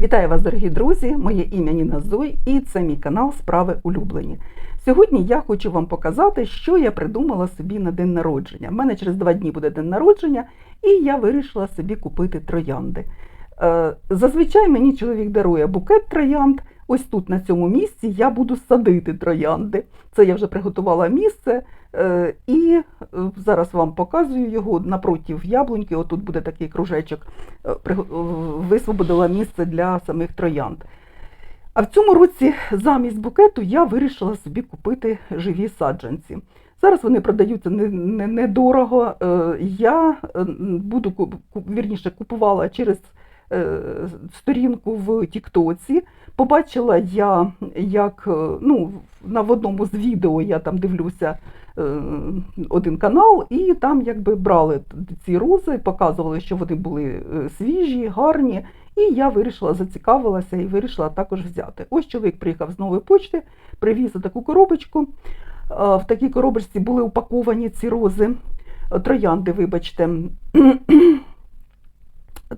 Вітаю вас, дорогі друзі! Моє ім'я Ніна Зой і це мій канал Справи улюблені. Сьогодні я хочу вам показати, що я придумала собі на день народження. У мене через два дні буде день народження, і я вирішила собі купити троянди. Е, Зазвичай мені чоловік дарує букет троянд. Ось тут, на цьому місці, я буду садити троянди. Це я вже приготувала місце. е, І е, зараз вам показую його напротив яблуньки. Отут буде такий кружечок. е, Висвободила місце для самих троянд. А в цьому році замість букету я вирішила собі купити живі саджанці. Зараз вони продаються не- не- недорого. Я буду вірніше купувала через сторінку в Тіктоці. Побачила я, як е, ну, на в одному з відео я там дивлюся е, один канал, і там якби брали ці рози, показували, що вони були е, свіжі, гарні. І я вирішила, зацікавилася і вирішила також взяти. Ось чоловік приїхав з нової почти, привіз таку коробочку. В такій коробочці були упаковані ці рози, троянди, вибачте.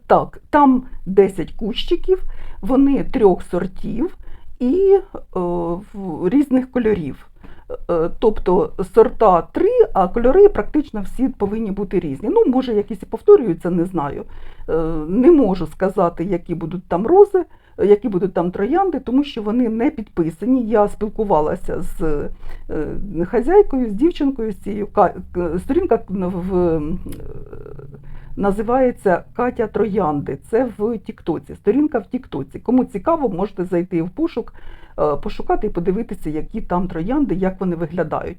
Так, там 10 кущиків, вони трьох сортів і е, в- різних кольорів. Е, Тобто сорта три, а кольори практично всі повинні бути різні. Ну, може, якісь і повторюються, не знаю. Е, Не можу сказати, які будуть там рози, е, які будуть там троянди, тому що вони не підписані. Я спілкувалася з е, хазяйкою, з дівчинкою, з цією сторінка в, е, називається Катя Троянди. Це в Тіктоці. Сторінка в Тіктоці. Кому цікаво, можете зайти в пошук, е, пошукати і подивитися, які там троянди, як вони виглядають.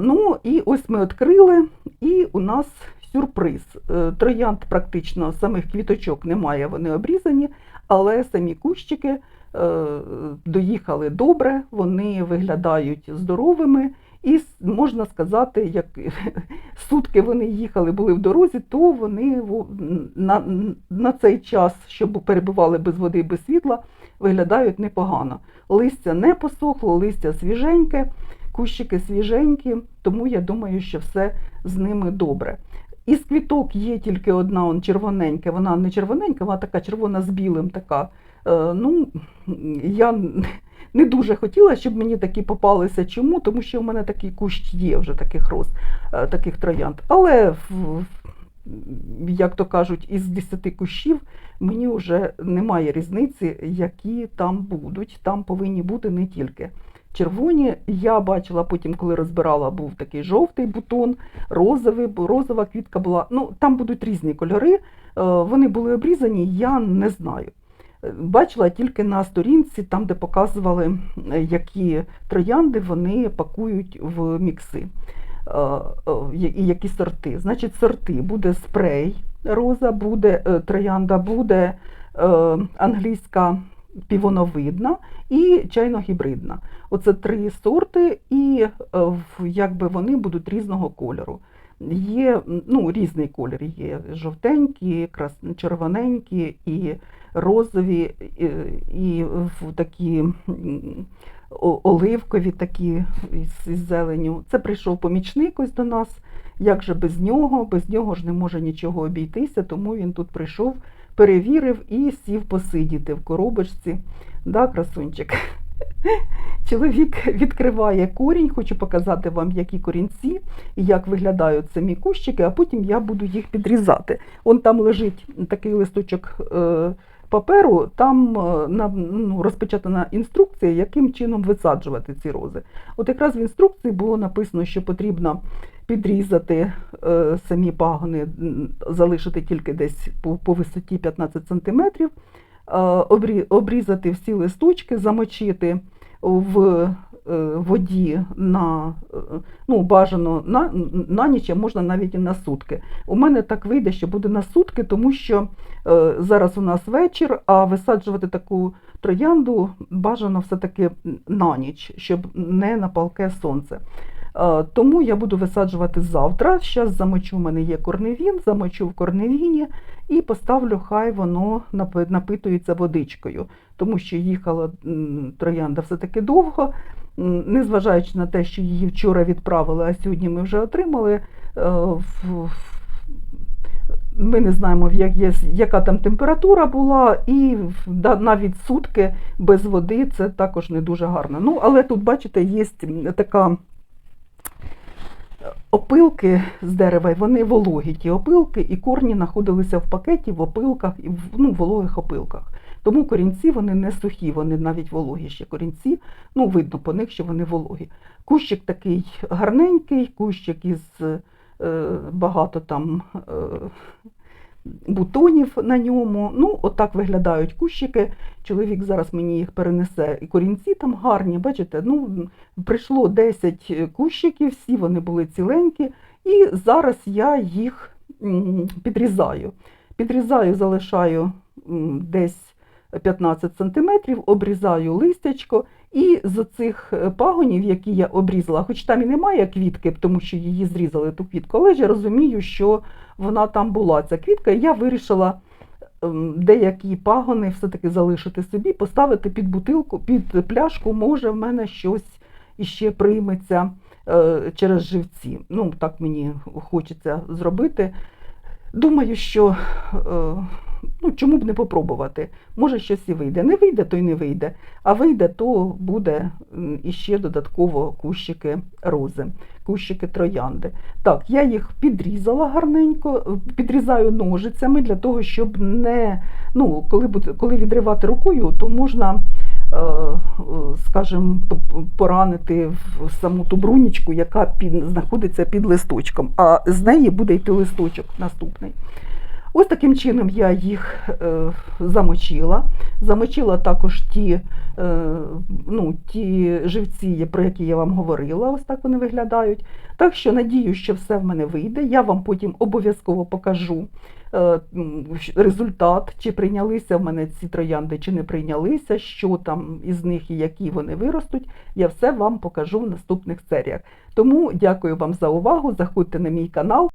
Ну і ось ми відкрили, і у нас сюрприз. Е, Троянд практично самих квіточок немає, вони обрізані, але самі кущики е, доїхали добре, вони виглядають здоровими. І можна сказати, як сутки вони їхали, були в дорозі, то вони на, на цей час, щоб перебували без води без світла, виглядають непогано. Листя не посохло, листя свіженьке, кущики свіженькі, тому я думаю, що все з ними добре. Із квіток є тільки одна он червоненька, вона не червоненька, вона така червона з білим. така. Е, ну, я не дуже хотіла, щоб мені такі попалися. Чому? Тому що в мене такий кущ є вже таких роз, е, таких троянд. Але як то кажуть, із 10 кущів мені вже немає різниці, які там будуть. Там повинні бути не тільки червоні. Я бачила потім, коли розбирала, був такий жовтий бутон, розовий, розова квітка була. Ну, там будуть різні кольори. Е, Вони були обрізані, я не знаю. Е, Бачила тільки на сторінці, там, де показували, е, які троянди вони пакують в мікси. І які сорти. Значить, сорти буде спрей роза, буде троянда, буде англійська півоновидна і чайно-гібридна. Оце три сорти, і е, якби вони будуть різного кольору. Є ну, різний колір, є жовтенькі, червоненькі і розові, і, і такі оливкові такі із зеленю. Це прийшов помічник ось до нас. Як же без нього? Без нього ж не може нічого обійтися, тому він тут прийшов, перевірив і сів посидіти в коробочці. Да, красунчик. Чоловік відкриває корінь, хочу показати вам, які корінці як виглядають самі кущики, а потім я буду їх підрізати. Он там лежить такий листочок е, паперу, там е, ну, розпечатана інструкція, яким чином висаджувати ці рози. От якраз в інструкції було написано, що потрібно підрізати е, самі пагони, залишити тільки десь по, по висоті 15 см, е, обрізати всі листочки, замочити в воді на е, ну, бажано на, на ніч, а можна навіть і на сутки. У мене так вийде, що буде на сутки, тому що е, зараз у нас вечір, а висаджувати таку троянду бажано все-таки на ніч, щоб не на палке сонце. Е, Тому я буду висаджувати завтра. Зараз замочу, у мене є корневін, замочу в корневіні і поставлю, хай воно напи- напитується водичкою, тому що їхала троянда все-таки довго. Незважаючи на те, що її вчора відправили, а сьогодні ми вже отримали. е, ми не знаємо, як є, яка там температура була, і навіть сутки без води це також не дуже гарно. Ну, але тут, бачите, є така опилки з дерева, вони вологі, ті опилки, і корні знаходилися в пакеті, в опилках, і в ну, вологих опилках. Тому корінці вони не сухі, вони навіть вологі ще корінці. Ну, видно по них, що вони вологі. Кущик такий гарненький, кущик із е, багато там е, бутонів на ньому. Ну, отак виглядають кущики. Чоловік зараз мені їх перенесе. І корінці там гарні, бачите, ну, прийшло 10 кущиків, всі вони були ціленькі, і зараз я їх підрізаю. Підрізаю, залишаю десь 15 см, обрізаю листячко, і з цих е, пагонів, які я обрізала, хоч там і немає квітки, тому що її зрізали ту квітку, але я розумію, що вона там була, ця квітка, і я вирішила ем, деякі пагони все-таки залишити собі, поставити під бутилку, під пляшку, може в мене щось іще прийметься е, через живці. Ну, так мені хочеться зробити. Думаю, що е, ну, чому б не попробувати? Може, щось і вийде. Не вийде, то й не вийде. А вийде, то буде іще додатково кущики рози, кущики троянди. Так, я їх підрізала гарненько, е, підрізаю ножицями для того, щоб не. Ну, коли, коли відривати рукою, то можна, е, скажімо, поранити в саму ту брунічку, яка під, знаходиться під листочком, а з неї буде йти листочок наступний. Ось таким чином я їх е, замочила. Замочила також ті, е, ну, ті живці, про які я вам говорила, ось так вони виглядають. Так що надію, що все в мене вийде. Я вам потім обов'язково покажу е, результат, чи прийнялися в мене ці троянди, чи не прийнялися, що там із них і які вони виростуть. Я все вам покажу в наступних серіях. Тому дякую вам за увагу. Заходьте на мій канал.